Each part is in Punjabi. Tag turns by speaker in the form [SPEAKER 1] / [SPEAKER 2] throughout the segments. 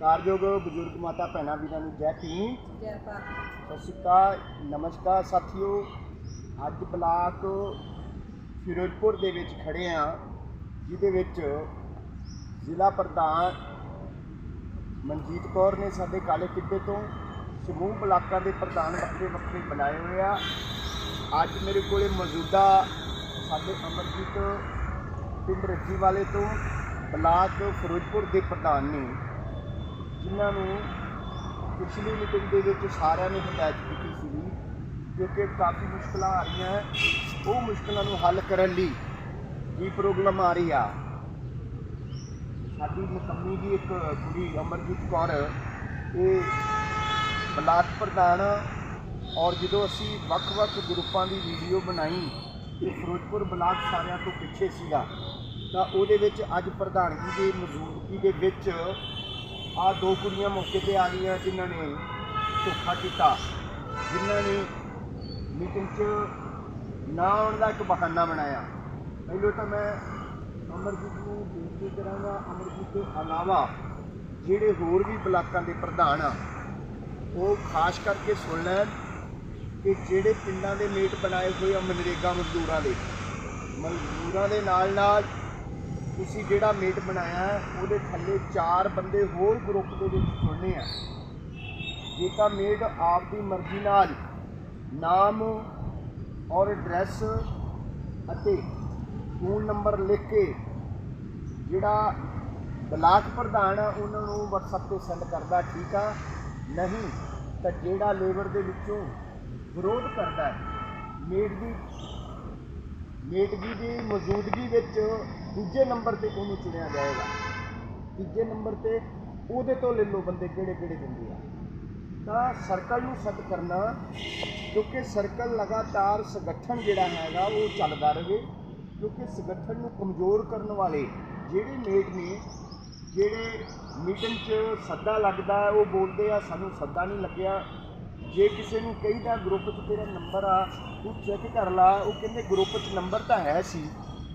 [SPEAKER 1] ਸਤਿਕਾਰਯੋਗ ਬਜ਼ੁਰਗ ਮਾਤਾ ਭੈਣਾਂ ਵੀਰਾਂ ਨੂੰ ਜੈ ਭੀਮ।
[SPEAKER 2] ਜੈ ਭਾਰਤ।
[SPEAKER 1] ਸਤਿ ਸ਼੍ਰੀ ਅਕਾਲ ਨਮਸਕਾਰ ਸਾਥੀਓ। ਅੱਜ ਬਲਾਕ ਫਿਰੋਜ਼ਪੁਰ ਦੇ ਵਿੱਚ ਖੜੇ ਆ ਜਿਹਦੇ ਵਿੱਚ ਜ਼ਿਲ੍ਹਾ ਪ੍ਰਧਾਨ ਮਨਜੀਤ ਕੌਰ ਨੇ ਸਾਡੇ ਕਾਲੇ ਕਿੱਡੇ ਤੋਂ ਸਮੂਹ ਬਲਾਕਾਂ ਦੇ ਪ੍ਰਧਾਨ ਵੱਖਰੇ ਵੱਖਰੇ ਬਣਾਏ ਹੋਏ ਆ। ਅੱਜ ਮੇਰੇ ਕੋਲੇ ਮੌਜੂਦਾ ਸਾਡੇ ਅਮਰਜੀਤ ਪਿੰਡ ਰੱਜੀ ਵਾਲੇ ਤੋਂ ਬਲਾਕ ਫਿਰੋਜ਼ਪੁਰ ਦੇ ਪ੍ਰਧਾਨ ਨੇ ਜਿਨ੍ਹਾਂ ਨੂੰ ਪਿਛਲੀ ਮੀਟਿੰਗ ਦੇ ਵਿੱਚ ਸਾਰਿਆਂ ਨੇ ਹਦਾਇਤ ਕੀਤੀ ਸੀ ਕਿਉਂਕਿ ਕਾਫੀ ਮੁਸ਼ਕਲਾਂ ਆ ਰਹੀਆਂ ਹੈ। ਉਹ ਮੁਸ਼ਕਲਾਂ ਨੂੰ ਹੱਲ ਕਰਨ ਲਈ ਕੀ ਪ੍ਰੋਬਲਮ ਆ ਰਹੀ ਆ। ਸਾਡੀ ਮੁਕੰਮੀ ਦੀ ਇੱਕ ਕੁੜੀ ਅਮਰਜੀਤ ਕੌਰ, ਇਹ ਬਲਾਕ ਪ੍ਰਧਾਨ ਔਰ ਜਦੋਂ ਅਸੀਂ ਵੱਖ-ਵੱਖ ਗਰੁੱਪਾਂ ਦੀ ਵੀਡੀਓ ਬਣਾਈ ਤੇ ਫਿਰੋਜ਼ਪੁਰ ਬਲਾਕ ਸਾਰਿਆਂ ਤੋਂ ਪਿੱਛੇ ਸੀਗਾ, ਤਾਂ ਉਹਦੇ ਵਿੱਚ ਅੱਜ ਪ੍ਰਧਾਨਗੀ ਦੀ ਮੌਜੂਦਗੀ ਦੇ ਵਿੱਚ ਆ ਦੋ ਕੁੜੀਆਂ ਮੌਕੇ ਤੇ ਆ ਗਈਆਂ ਜਿਨ੍ਹਾਂ ਨੇ ਧੋਖਾ ਕੀਤਾ। ਜਿਨ੍ਹਾਂ ਨੇ ਮੀਟਿੰਗ 'ਚ ਨਾ ਆਉਣ ਦਾ ਇੱਕ ਬਹਾਨਾ ਬਣਾਇਆ। ਪਹਿਲੋਂ ਤਾਂ ਮੈਂ ਅਮਰਜੀਤ ਨੂੰ ਬੇਨਤੀ ਕਰਾਂਗਾ, ਅਮਰਜੀਤ ਤੋਂ ਇਲਾਵਾ ਜਿਹੜੇ ਹੋਰ ਵੀ ਬਲਾਕਾਂ ਦੇ ਪ੍ਰਧਾਨ ਆ, ਉਹ ਖਾਸ ਕਰਕੇ ਸੁਣ ਲੈਣ ਕਿ ਜਿਹੜੇ ਪਿੰਡਾਂ ਦੇ ਮੇਟ ਬਣਾਏ ਹੋਏ ਆ ਮਨਰੇਗਾ ਮਜ਼ਦੂਰਾਂ ਦੇ। ਮਜ਼ਦੂਰਾਂ ਦੇ ਨਾਲ ਨਾਲ ਤੁਸੀਂ ਜਿਹੜਾ ਮੇਟ ਬਣਾਇਆ ਹੈ ਉਹਦੇ ਥੱਲੇ ਚਾਰ ਬੰਦੇ ਹੋਰ ਗਰੁੱਪ ਦੇ ਵਿੱਚ ਚੁਣਨੇ ਆ। ਜੇ ਤਾਂ ਮੇਟ ਆਪਦੀ ਮਰਜ਼ੀ ਨਾਲ ਨਾਮ ਔਰ ਐਡਰੈਸ ਅਤੇ ਫੋਨ ਨੰਬਰ ਲਿਖ ਕੇ ਜਿਹੜਾ ਬਲਾਕ ਪ੍ਰਧਾਨ ਆ, ਉਹਨਾਂ ਨੂੰ WhatsApp ਤੇ ਸੈਂਡ ਕਰਦਾ, ਠੀਕ ਆ? ਨਹੀਂ, ਤਾਂ ਜਿਹੜਾ ਲੇਬਰ ਦੇ ਵਿੱਚੋਂ ਵਿਰੋਧ ਕਰਦਾ ਹੈ, ਮੇਟ ਦੀ ਮੇਟਗੀ ਦੀ ਮੌਜੂਦਗੀ ਵਿੱਚ ਦੂਜੇ ਨੰਬਰ ਤੇ ਉਹਨੂੰ ਚੁਣਿਆ ਜਾਏਗਾ। ਤੀਜੇ ਨੰਬਰ ਤੇ ਉਹਦੇ ਤੋਂ ਲੈ ਲਓ ਬੰਦੇ ਕਿਹੜੇ ਕਿਹੜੇ ਦਿੰਦੇ ਆ। ਤਾਂ ਸਰਕਲ ਨੂੰ ਸੈੱਟ ਕਰਨਾ, ਕਿਉਂਕਿ ਸਰਕਲ ਲਗਾਤਾਰ ਸੰਗਠਨ ਜਿਹੜਾ ਹੈਗਾ ਉਹ ਚੱਲਦਾ ਰਹੇ, ਕਿਉਂਕਿ ਸੰਗਠਨ ਨੂੰ ਕਮਜ਼ੋਰ ਕਰਨ ਵਾਲੇ ਜਿਹੜੇ ਮੇਟ ਨੇ, ਜਿਹੜੇ ਮੀਟਿੰਗ 'ਚ ਸੱਦਾ ਲੱਗਦਾ, ਉਹ ਬੋਲਦੇ ਆ, ਸਾਨੂੰ ਸੱਦਾ ਨਹੀਂ ਲੱਗਿਆ। ਜੇ ਕਿਸੇ ਨੂੰ ਕਹੀਦਾ ਗਰੁੱਪ 'ਚ ਤੇਰਾ ਨੰਬਰ ਆ, ਤੂੰ ਚੈੱਕ ਕਰ ਲਾ। ਉਹ ਕਹਿੰਦੇ ਗਰੁੱਪ 'ਚ ਨੰਬਰ ਤਾਂ ਹੈ ਸੀ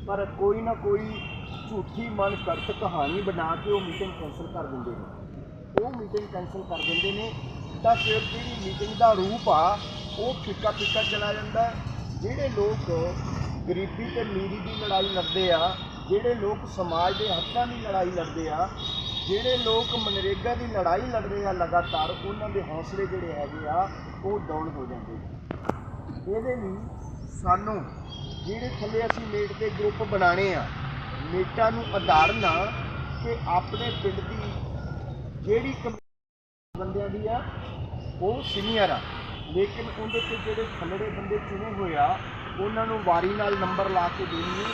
[SPEAKER 1] ਪਰ ਕੋਈ ਨਾ ਕੋਈ ਝੂਠੀ ਮਨ ਕਰਤ ਕਹਾਣੀ ਬਣਾ ਕੇ ਉਹ ਮੀਟਿੰਗ ਕੈਂਸਲ ਕਰ ਦਿੰਦੇ ਨੇ। ਉਹ ਮੀਟਿੰਗ ਕੈਂਸਲ ਕਰ ਦਿੰਦੇ ਨੇ ਤਾਂ ਫਿਰ ਜਿਹੜੀ ਮੀਟਿੰਗ ਦਾ ਰੂਪ ਆ, ਉਹ ਫਿੱਕਾ ਫਿੱਕਾ ਚਲਾ ਜਾਂਦਾ ਜਿਹੜੇ ਲੋਕ ਗਰੀਬੀ ਤੇ ਅਮੀਰੀ ਦੀ ਲੜਾਈ ਲੜਦੇ ਆ, ਜਿਹੜੇ ਲੋਕ ਸਮਾਜ ਦੇ ਹੱਕਾਂ ਦੀ ਲੜਾਈ ਲੜਦੇ ਆ, ਜਿਹੜੇ ਲੋਕ ਮਨਰੇਗਾ ਦੀ ਲੜਾਈ ਲੜਦੇ ਆ ਲਗਾਤਾਰ, ਉਹਨਾਂ ਦੇ ਹੌਸਲੇ ਜਿਹੜੇ ਹੈਗੇ ਆ, ਉਹ ਡਾਊਨ ਹੋ ਜਾਂਦੇ ਨੇ। ਇਹਦੇ ਲਈ ਸਾਨੂੰ ਜਿਹੜੇ ਥੱਲੇ ਅਸੀਂ ਮੇਟ ਦੇ ਗਰੁੱਪ ਬਣਾਣੇ ਆ, ਮੇਟਾਂ ਨੂੰ ਆਧਾਰਨਾ ਕਿ ਆਪਣੇ ਪਿੰਡ ਦੀ ਜਿਹੜੀ ਕਮ- ਬੰਦਿਆਂ ਦੀ ਆ, ਉਹ ਸੀਨੀਅਰ ਆ। ਲੇਕਿਨ ਉਹਦੇ ਤੇ ਜਿਹੜੇ ਥੱਲੜੇ ਬੰਦੇ ਚੁਣੇ ਹੋਏ ਆ, ਉਹਨਾਂ ਨੂੰ ਵਾਰੀ ਨਾਲ ਨੰਬਰ ਲਾ ਕੇ ਦੇਣੀ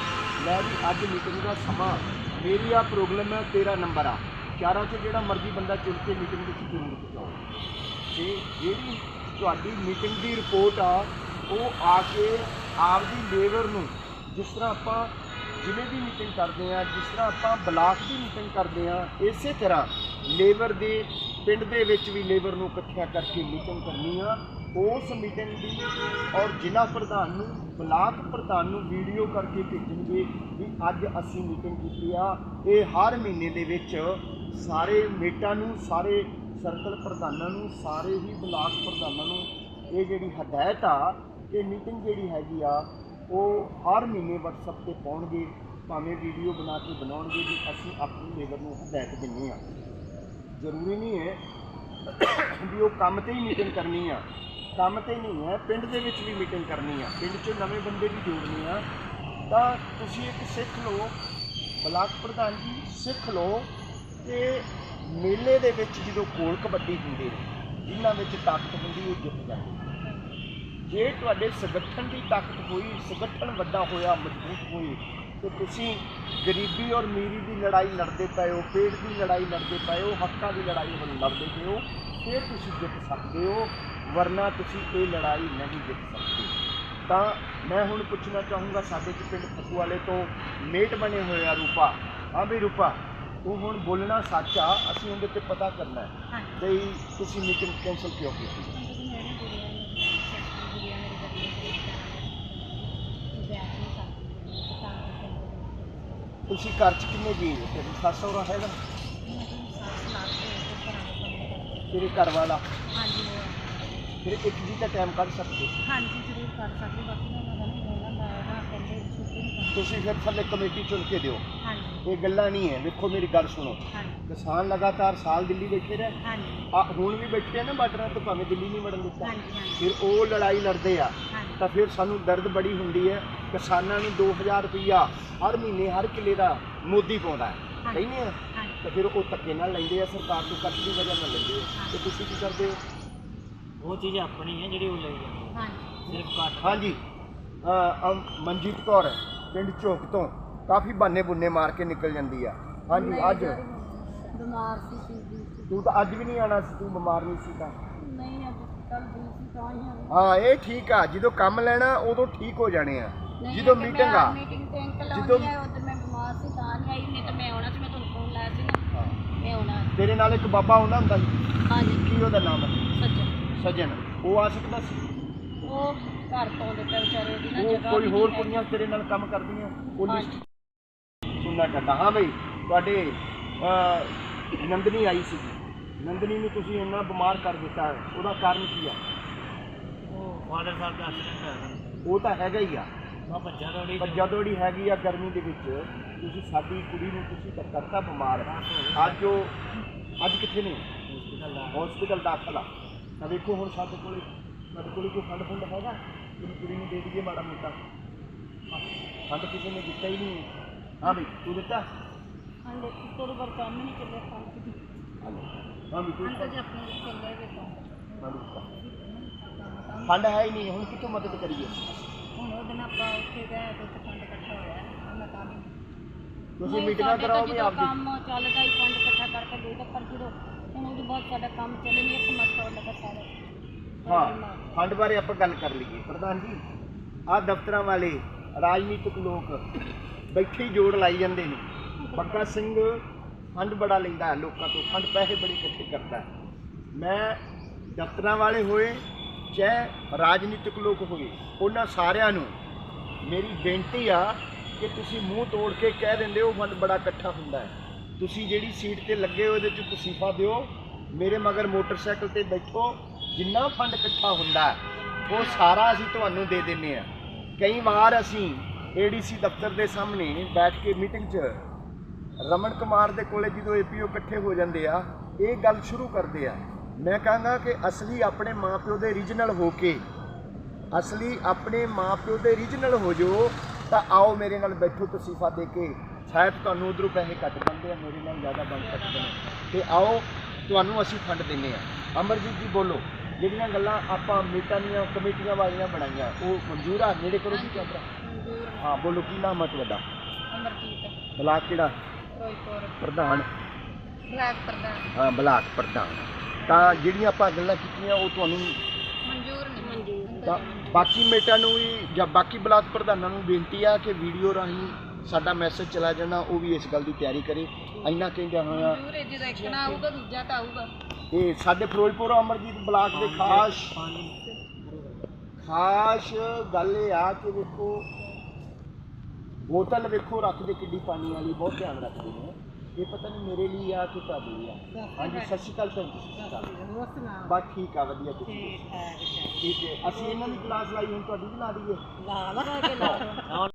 [SPEAKER 1] ਲੈ ਵੀ ਅੱਜ ਮੀਟਿੰਗ ਦਾ ਸਮਾਂ, ਮੇਰੀ ਆ ਪ੍ਰੋਬਲਮ ਹੈ ਤੇਰਾ ਨੰਬਰ ਆ। ਚਾਰਾਂ 'ਚੋਂ ਜਿਹੜਾ ਮਰਜ਼ੀ ਬੰਦਾ ਚੁਣ ਕੇ ਮੀਟਿੰਗ ਵਿੱਚ ਜ਼ਰੂਰ ਪਹੁੰਚਾਓ। ਤੇ ਜਿਹੜੀ ਤੁਹਾਡੀ ਮੀਟਿੰਗ ਦੀ ਰਿਪੋਰਟ ਆ, ਉਹ ਆ ਕੇ ਆਪਦੀ ਲੇਬਰ ਨੂੰ ਜਿਸ ਤਰ੍ਹਾਂ ਆਪਾਂ ਜ਼ਿਲ੍ਹੇ ਦੀ ਮੀਟਿੰਗ ਕਰਦੇ ਆ ਜਿਸ ਤਰ੍ਹਾਂ ਆਪਾਂ ਬਲਾਕ ਦੀ ਮੀਟਿੰਗ ਕਰਦੇ ਆ ਇਸੇ ਤਰ੍ਹਾਂ ਲੇਬਰ ਦੇ ਪਿੰਡ ਦੇ ਵਿੱਚ ਵੀ ਲੇਬਰ ਨੂੰ ਇਕੱਠਿਆ ਕਰਕੇ ਮੀਟਿੰਗ ਕਰਨੀ ਆ। ਉਸ ਮੀਟਿੰਗ ਦੀ ਔਰ ਜ਼ਿਲ੍ਹਾ ਪ੍ਰਧਾਨ ਨੂੰ, ਬਲਾਕ ਪ੍ਰਧਾਨ ਨੂੰ ਵੀਡੀਓ ਕਰਕੇ ਭੇਜਣਗੇ ਵੀ ਅੱਜ ਅਸੀਂ ਮੀਟਿੰਗ ਕੀਤੀ ਆ। ਇਹ ਹਰ ਮਹੀਨੇ ਦੇ ਵਿੱਚ ਸਾਰੇ ਮੇਟਾਂ ਨੂੰ, ਸਾਰੇ ਸਰਕਲ ਪ੍ਰਧਾਨਾਂ ਨੂੰ, ਸਾਰੇ ਹੀ ਬਲਾਕ ਪ੍ਰਧਾਨਾਂ ਨੂੰ ਇਹ ਜਿਹੜੀ ਹਦਾਇਤ ਆ ਇਹ ਮੀਟਿੰਗ ਜਿਹੜੀ ਹੈਗੀ ਆ, ਉਹ ਹਰ ਮਹੀਨੇ WhatsApp ਤੇ ਪਾਉਣਗੇ, ਭਾਵੇਂ ਵੀਡੀਓ ਬਣਾ ਕੇ ਬਣਾਉਣਗੇ ਵੀ ਅਸੀਂ ਆਪਣੀ ਲੇਬਰ ਨੂੰ ਹਦਾਇਤ ਦਿੰਦੇ ਆ ਜ਼ਰੂਰੀ ਨਹੀਂ ਹੈ ਵੀ ਉਹ ਕੰਮ ਤੇ ਹੀ ਮੀਟਿੰਗ ਕਰਨੀ ਆ। ਕੰਮ ਤੇ ਨਹੀਂ ਹੈ, ਪਿੰਡ ਦੇ ਵਿੱਚ ਵੀ ਮੀਟਿੰਗ ਕਰਨੀ ਆ। ਪਿੰਡ 'ਚ ਨਵੇਂ ਬੰਦੇ ਵੀ ਜੋੜਨੇ ਆ। ਤਾਂ ਤੁਸੀਂ ਇੱਕ ਸਿੱਖ ਲਓ, ਬਲਾਕ ਪ੍ਰਧਾਨ ਜੀ, ਸਿੱਖ ਲਓ ਕਿ ਮੇਲੇ ਦੇ ਵਿੱਚ ਜਦੋਂ ਕੋਲ ਕਬੱਡੀ ਹੁੰਦੇ ਨੇ, ਜਿਨ੍ਹਾਂ ਵਿੱਚ ਤਾਕਤ ਹੁੰਦੀ ਉਹ ਜਿੱਤ ਜਾਂਦੀ ਨੇ। ਜੇ ਤੁਹਾਡੇ ਸੰਗਠਨ ਦੀ ਤਾਕਤ ਹੋਈ ਸੰਗਠਨ ਵੱਡਾ ਹੋਇਆ ਮਜ਼ਬੂਤ ਹੋਈ ਤੇ ਤੁਸੀਂ ਗਰੀਬੀ ਔਰ ਅਮੀਰੀ ਦੀ ਲੜਾਈ ਲੜਦੇ ਪਏ ਹੋ ਪੇਟ ਦੀ ਲੜਾਈ ਲੜਦੇ ਪਏ ਹੋ ਹੱਕਾਂ ਦੀ ਲੜਾਈ ਲੜਦੇ ਪਏ ਹੋ ਫਿਰ ਤੁਸੀਂ ਜਿੱਤ ਸਕਦੇ ਹੋ ਵਰਨਾ ਤੁਸੀਂ ਇਹ ਲੜਾਈ ਨਹੀਂ ਜਿੱਤ ਸਕਦੇ। ਤਾਂ ਮੈਂ ਹੁਣ ਪੁੱਛਣਾ ਚਾਹੂੰਗਾ ਸਾਡੇ ਚ ਪਿੰਡ ਫਕੂ ਵਾਲੇ ਤੋਂ ਮੇਟ ਬਣੇ ਹੋਏ ਆ ਰੂਪਾ। ਹਾਂ ਵੀ ਰੂਪਾ ਤੂੰ ਹੁਣ ਬੋਲਣਾ ਸੱਚ ਆ ਅਸੀਂ ਉਹਦੇ ਤੇ ਪਤਾ ਕਰਨਾ ਹੈ। ਬਈ ਤੁਸੀਂ ਮੀਟਿੰਗ ਕੈਂਸਲ ਕਿਉਂ ਕੀਤੀ
[SPEAKER 2] ਕਿਉਂਕਿ ਮੇਰੀ ਗੁੜੀਆ ਨੇ ਸੈਕਟਰੀ ਗੁੜੀਆ ਮੇਰੇ ਬਦਲੇ ਦੇ ਵਿੱਚ ਆਇਆ ਵਿਆਹ ਨਹੀਂ ਕਰਦੀ ਤਾਂ ਕਰਕੇ
[SPEAKER 1] ਤੁਸੀਂ ਘਰ ਚ ਕਿੰਨੇ ਜੀ ਤੇਰੀ ਸੱਸ ਸਹੁਰਾ ਹੈਗਾ?
[SPEAKER 2] ਮੈਂ
[SPEAKER 1] ਤੇਰੇ ਘਰ ਵਾਲਾ?
[SPEAKER 2] ਹਾਂਜੀ।
[SPEAKER 1] ਫਿਰ ਇੱਕ ਜੀ ਦਾ ਟਾਈਮ ਕੱਢ ਸਕਦੇ ਸੀ।
[SPEAKER 2] ਹਾਂਜੀ ਜ਼ਰੂਰ ਕਰ ਸਕਦੇ। ਬਾਕੀ ਉਹਨਾਂ ਦਾ ਨਹੀਂ ਉਹਨਾਂ ਦਾ ਨਾ ਕਹਿੰਦੇ ਛੁੱਟੀ ਨਹੀਂ ਕਰਨੀ।
[SPEAKER 1] ਤੁਸੀਂ ਫਿਰ ਥੱਲੇ ਕਮੇਟੀ ਚੁਣ ਕੇ ਦਿਓ।
[SPEAKER 2] ਹਾਂਜੀ।
[SPEAKER 1] ਇਹ ਗੱਲਾਂ ਨਹੀਂ ਹੈ। ਵੇਖੋ ਮੇਰੀ ਗੱਲ ਸੁਣੋ।
[SPEAKER 2] ਹਾਂਜੀ।
[SPEAKER 1] ਕਿਸਾਨ ਲਗਾਤਾਰ ਸਾਲ ਦਿੱਲੀ ਬੈਠੇ ਰਹੇ।
[SPEAKER 2] ਹਾਂਜੀ।
[SPEAKER 1] ਆ ਹੁਣ ਵੀ ਬੈਠੇ ਆ ਨਾ ਬਾਰਡਰਾਂ ਤੋਂ ਭਾਵੇਂ ਦਿੱਲੀ ਨਹੀਂ ਵੜਨ ਦਿੱਤਾ।
[SPEAKER 2] ਹਾਂਜੀ ਹਾਂਜੀ।
[SPEAKER 1] ਫਿਰ ਉਹ ਲੜਾਈ ਲੜਦੇ ਆ।
[SPEAKER 2] ਹਾਂਜੀ।
[SPEAKER 1] ਤਾਂ ਫਿਰ ਸਾਨੂੰ ਦਰਦ ਬੜੀ ਹੁੰਦੀ ਹੈ। ਕਿਸਾਨਾਂ ਨੂੰ 2000 ਰੁਪਈਆ ਹਰ ਮਹੀਨੇ ਹਰ ਕਿੱਲੇ ਦਾ ਮੋਦੀ ਪਾਉਂਦਾ ਹੈ। ਕਹਿੰਦੇ ਆ
[SPEAKER 2] ਹਾਂਜੀ।
[SPEAKER 1] ਤਾਂ ਫਿਰ ਉਹ ਧੱਕੇ ਨਾਲ ਲੈਂਦੇ ਆ ਸਰਕਾਰ ਤੋਂ ਕੱਟ ਦੀ ਵਜ੍ਹਾ ਨਾਲ ਲੈਂਦੇ ਆ। ਤੇ ਤੁਸੀਂ ਕੀ ਕਰਦੇ ਹੋ?
[SPEAKER 3] ਉਹ ਚੀਜ਼ ਆਪਣੀ ਹੈ ਜਿਹੜੀ ਉਹ ਲਈ ਜਾਂਦੀ
[SPEAKER 2] ਹਾਂਜੀ।
[SPEAKER 3] ਸਿਰਫ ਘੱਟ।
[SPEAKER 1] ਹਾਂਜੀ। ਅ, ਅਮ, ਮਨਜੀਤ ਕੌਰ ਪਿੰਡ ਝੋਕ ਤੋਂ ਕਾਫੀ ਬਾਨੇ ਬੁੰਨੇ ਮਾਰ ਕੇ ਨਿਕਲ ਜਾਂਦੀ ਆ। ਹਾਂਜੀ ਅੱਜ
[SPEAKER 2] ਬਿਮਾਰ ਸੀ ਸੀ
[SPEAKER 1] ਤੂੰ ਤਾਂ ਅੱਜ ਵੀ ਨਹੀਂ ਆਣਾ ਸੀ ਤੂੰ ਬਿਮਾਰ ਨਹੀਂ ਸੀ ਤਾਂ।
[SPEAKER 2] ਨਹੀਂ ਅੱਜ ਕੱਲ ਦੀ ਸੀ ਤਾਂ ਹੀ। ਆ
[SPEAKER 1] ਹਾਂ ਇਹ ਠੀਕ ਆ ਜਦੋਂ ਕੰਮ ਲੈਣਾ ਉਦੋਂ ਠੀਕ ਹੋ ਜਾਣੇ ਆ। ਜਦੋਂ ਮੀਟਿੰਗ ਆ
[SPEAKER 2] ਮੀਟਿੰਗ ਤੇ ਅੰਕਲ
[SPEAKER 1] ਜਦੋਂ-
[SPEAKER 2] ਆਉਂਦੀ ਆ ਉਦੋਂ ਮੈਂ ਬਿਮਾਰ ਸੀ ਤਾਂ ਨਹੀਂ ਆਈ ਨਹੀਂ ਤਾਂ ਮੈਂ ਆਉਣਾ ਸੀ ਮੈਂ ਤੁਹਾਨੂੰ ਫੋਨ ਲਾਇਆ ਸੀ ਨਾ। ਮੈਂ ਆਉਣਾ।
[SPEAKER 1] ਤੇਰੇ ਨਾਲ ਇੱਕ ਬਾਬਾ ਆਉਂਦਾ ਹੁੰਦਾ ਸੀ?
[SPEAKER 2] ਹਾਂਜੀ।
[SPEAKER 1] ਕੀ ਉਹਦਾ ਨਾਮ ਹੈ
[SPEAKER 2] ਸੱਚ
[SPEAKER 1] ਸਜਣ। ਉਹ ਆ ਸਕਦਾ ਸੀ?
[SPEAKER 2] ਉਹ ਘਰ ਤੋਂ ਦੇ ਵਿਚਾਰੇ ਦੀ ਨਾ
[SPEAKER 1] ਉਹ
[SPEAKER 2] ਜਗ੍ਹਾ
[SPEAKER 1] ਕੋਈ
[SPEAKER 2] ਵੀ
[SPEAKER 1] ਹੋਰ
[SPEAKER 2] ਨਹੀਂ ਹੈ।
[SPEAKER 1] ਕੁੜੀਆਂ ਤੇਰੇ ਨਾਲ ਕੰਮ ਕਰਦੀਆਂ? ਉਹ
[SPEAKER 2] ਹਾਂਜੀ।
[SPEAKER 1] ਲਿਸਟ ਸੁਣਨਾ ਚਾਹੁੰਦਾ। ਹਾਂ ਬਈ ਤੁਹਾਡੇ ਨੰਦਨੀ ਆਈ ਸੀ ਨੰਦਨੀ ਨੂੰ ਤੁਸੀਂ ਇੰਨਾ ਬਿਮਾਰ ਕਰ ਦਿੱਤਾ ਹੈ। ਉਹਦਾ ਕਾਰਨ ਕੀ ਆ?
[SPEAKER 3] ਉਹ ਫਾਦਰ ਸਾਹਿਬ ਦਾ ਐਕਸੀਡੈਂਟ ਹੋਇਆ ਸੀ
[SPEAKER 1] ਉਹ ਤਾਂ ਹੈਗਾ ਹੀ ਆ।
[SPEAKER 3] ਮੈਂ ਭੱਜਾ ਦੌੜੀ
[SPEAKER 1] ਪਰ ਜਦੋਂ ਜਿਹੜੀ ਹੈਗੀ ਆ ਗਰਮੀ ਦੇ ਵਿੱਚ। ਤੁਸੀਂ ਸਾਡੀ ਕੁੜੀ ਨੂੰ ਤੁਸੀਂ ਤਾਂ ਕਰਤਾ ਬਿਮਾਰ। ਅੱਜ ਉਹ ਅੱਜ ਕਿੱਥੇ ਨੇ?
[SPEAKER 3] ਹਸਪੀਟਲ ਦਾ।
[SPEAKER 1] ਹਸਪੀਟਲ ਦਾਖਲ ਆ ਤਾਂ ਵੇਖੋ ਹੁਣ ਸਾਡੇ ਕੋਲੇ ਸਾਡੇ ਕੋਲੇ ਕੋਈ ਫੰਡ ਫੁੰਡ ਹੈਗਾ? ਜਿਹੜੀ ਕੁੜੀ ਨੂੰ ਦੇ ਦਈਏ ਮਾੜਾ ਮੋਟਾ। ਫੰਡ ਕਿਸੇ ਨੇ ਦਿੱਤਾ ਹੀ ਨਹੀਂ ਹਾਂ ਬਈ ਤੂੰ ਦਿੱਤਾ?
[SPEAKER 2] ਕੰਮ ਕੰਮ ਦੀ।
[SPEAKER 1] ਵੀ
[SPEAKER 2] ਵੇ ਕੰਮ
[SPEAKER 1] ਫੰਡ ਹੈ ਹੀ ਨਹੀਂ ਹੁਣ ਕਿੱਥੋਂ ਮਦਦ ਕਰੀਏ?
[SPEAKER 2] ਹੁਣ ਉਹ ਦਿਨ ਆਪਾਂ ਉੱਥੇ ਗਏ ਤੇ ਉੱਥੇ ਫੰਡ ਇਕੱਠਾ ਹੋਇਆ ਉਹਨਾਂ ਵੀ।
[SPEAKER 1] ਤੁਸੀਂ ਮੀਟਿੰਗਾਂ ਕਰਾਓਗੇ
[SPEAKER 2] ਜਦੋਂ
[SPEAKER 1] ਆਪਦੀ?
[SPEAKER 2] ਕੰਮ ਚੱਲਦਾ ਹੀ ਫੰਡ ਇਕੱਠਾ ਕਰਕੇ ਦੇਦਾ ਪਰ ਜਦੋਂ ਹੁਣ ਉਹਦੇ ਬਾਅਦ ਸਾਡਾ ਕੰਮ ਚੱਲੇ ਨਹੀਂ ਇੱਕ ਮਸਲਾ ਲੱਗਾ ਸਾਰਾ।
[SPEAKER 1] ਹਾਂ ਫੰਡ ਬਾਰੇ ਆਪਾਂ ਗੱਲ ਕਰ ਲਈਏ। ਪ੍ਰਧਾਨ ਜੀ ਆਹ ਦਫ਼ਤਰਾਂ ਵਾਲੇ ਰਾਜਨੀਤਿਕ ਲੋਕ ਬੈਠੇ ਜੋੜ ਲਾਈ ਜਾਂਦੇ ਨੇ। ਬੱਗਾ ਸਿੰਘ ਫੰਡ ਬੜਾ ਲੈਂਦਾ ਹੈ, ਲੋਕਾਂ ਤੋਂ। ਫੰਡ ਪੈਸੇ ਬੜੇ ਇਕੱਠੇ ਕਰਦਾ ਹੈ। ਮੈਂ ਦਫ਼ਤਰਾਂ ਵਾਲੇ ਹੋਏ, ਚਾਹੇ ਰਾਜਨੀਤਿਕ ਲੋਕ ਹੋਏ, ਉਹਨਾਂ ਸਾਰਿਆਂ ਨੂੰ ਮੇਰੀ ਬੇਨਤੀ ਆ ਕਿ ਤੁਸੀਂ ਮੂੰਹ ਤੋੜ ਕੇ ਕਹਿ ਦਿੰਦੇ ਹੋ, ਫੰਡ ਬੜਾ ਇਕੱਠਾ ਹੁੰਦਾ ਹੈ। ਤੁਸੀਂ ਜਿਹੜੀ ਸੀਟ ਤੇ ਲੱਗੇ ਹੋ, ਇਹਦੇ ਚ ਤਸੀਫਾ ਦਿਓ। ਮੇਰੇ ਮਗਰ ਮੋਟਰਸਾਈਕਲ ਤੇ ਬੈਠੋ, ਜਿੰਨਾ ਫੰਡ ਇਕੱਠਾ ਹੁੰਦਾ ਉਹ ਸਾਰਾ ਅਸੀਂ ਤੁਹਾਨੂੰ ਦੇ ਦਿੰਨੇ ਆ ਕਈ ਵਾਰ ਅਸੀਂ ਏਡੀਸੀ ਦਫ਼ਤਰ ਦੇ ਸਾਹਮਣੇ ਬੈਠ ਕੇ ਮੀਟਿੰਗ 'ਚ ਰਮਨ ਕੁਮਾਰ ਦੇ ਕੋਲੇ ਜਦੋਂ ਏਪੀਓ ਇਕੱਠੇ ਹੋ ਜਾਂਦੇ ਆ ਇਹ ਗੱਲ ਸ਼ੁਰੂ ਕਰਦੇ ਆ। ਮੈਂ ਕਹਾਂਗਾ ਕਿ ਅਸਲੀ ਆਪਣੇ ਮਾਪਿਓ ਦੇ ਰੀਜਨਲ ਹੋ ਕੇ ਅਸਲੀ ਆਪਣੇ ਮਾਪਿਓ ਦੇ ਰੀਜਨਲ ਹੋ ਜੋ ਤਾਂ ਆਓ ਮੇਰੇ ਨਾਲ ਬੈਠੋ ਤਸੀਫਾ ਦੇ ਕੇ। ਸ਼ਾਇਦ ਤੁਹਾਨੂੰ ਉਧਰੋਂ ਪੈਸੇ ਘੱਟ ਬਣਦੇ ਆ ਮੇਰੇ ਨਾਲ ਜ਼ਿਆਦਾ ਬਣ ਸਕਦੇ ਨੇ। ਤੇ ਆਓ ਤੁਹਾਨੂੰ ਅਸੀਂ ਫੰਡ ਦਿੰਨੇ ਆ। ਅਮਰਜੀਤ ਜੀ ਬੋਲੋ ਜਿਹੜੀਆਂ ਗੱਲਾਂ ਆਪਾਂ ਮੀਟਾਂ ਦੀਆਂ ਕਮੇਟੀਆਂ ਵਾਲੀਆਂ ਬਣਾਈਆਂ ਉਹ ਮਨਜ਼ੂਰ ਆ? ਨੇੜੇ ਕਰੋ ਜੀ ਕੈਮਰਾ। ਹਾਂ ਬੋਲੋ ਕੀ ਨਾਮ ਹੈ ਤੁਹਾਡਾ?
[SPEAKER 2] ਅਮਰਜੀਤ।
[SPEAKER 1] ਬਲਾਕ ਕਿਹੜਾ? ਪ੍ਰਧਾਨ।
[SPEAKER 2] ਬਲਾਕ ਪ੍ਰਧਾਨ।
[SPEAKER 1] ਹਾਂ ਬਲਾਕ ਪ੍ਰਧਾਨ। ਤਾਂ ਜਿਹੜੀਆਂ ਆਪਾਂ ਗੱਲਾਂ ਕੀਤੀਆਂ ਉਹ ਤੁਹਾਨੂੰ
[SPEAKER 2] ਮਨਜ਼ੂਰ ਨਹੀਂ ਮਨਜ਼ੂਰ।
[SPEAKER 1] ਤਾਂ ਬਾਕੀ ਮੇਟਾਂ ਨੂੰ ਵੀ ਜਾਂ ਬਾਕੀ ਬਲਾਕ ਪ੍ਰਧਾਨਾਂ ਨੂੰ ਬੇਨਤੀ ਆ ਕਿ ਵੀਡੀਓ ਰਾਹੀਂ ਸਾਡਾ ਮੈਸੇਜ ਚਲਾ ਜਾਣਾ ਉਹ ਵੀ ਇਸ ਗੱਲ ਦੀ ਤਿਆਰੀ ਕਰੇ। ਇੰਨਾ ਕਹਿੰਦਿਆਂ ਹੋਇਆ
[SPEAKER 2] ਮਨਜ਼ੂਰ ਹੈ ਜਦੋਂ ਇੱਕ ਨਾ ਆਊਗਾ ਦੂਜਾ ਤਾਂ ਆਊਗਾ।
[SPEAKER 1] ਇਹ ਸਾਡੇ ਫਿਰੋਜ਼ਪੁਰ ਅਮਰਜੀਤ ਬਲਾਕ ਦੇ ਖਾਸ ਖਾਸ ਗੱਲ ਇਹ ਆ ਕਿ ਵੇਖੋ ਬੋਤਲ ਵੇਖੋ ਰੱਖਦੇ ਕਿੱਡੀ ਪਾਣੀ ਵਾਲੀ ਬਹੁਤ ਧਿਆਨ ਰੱਖਦੇ ਨੇ। ਇਹ ਪਤਾ ਨਹੀਂ ਮੇਰੇ ਲਈ ਆ ਕਿ ਤੁਹਾਡੇ ਲਈ ਆ। ਹਾਂਜੀ ਸਤਿ ਸ਼੍ਰੀ ਅਕਾਲ ਭੈਣ ਜੀ ਸਤਿ ਸ਼੍ਰੀ ਅਕਾਲ।
[SPEAKER 2] ਹੋਰ ਸੁਣਾ
[SPEAKER 1] ਬਸ ਠੀਕ ਆ ਵਧੀਆ ਤੁਸੀਂ ਠੀਕ ਹੈ ਅਸੀਂ ਇਹਨਾਂ ਦੀ ਕਲਾਸ ਲਾਈ ਹੁਣ ਤੁਹਾਡੀ ਵੀ ਲਾ ਦਈਏ?
[SPEAKER 2] ਲਾ ਲਾ ਕੇ ਲਾ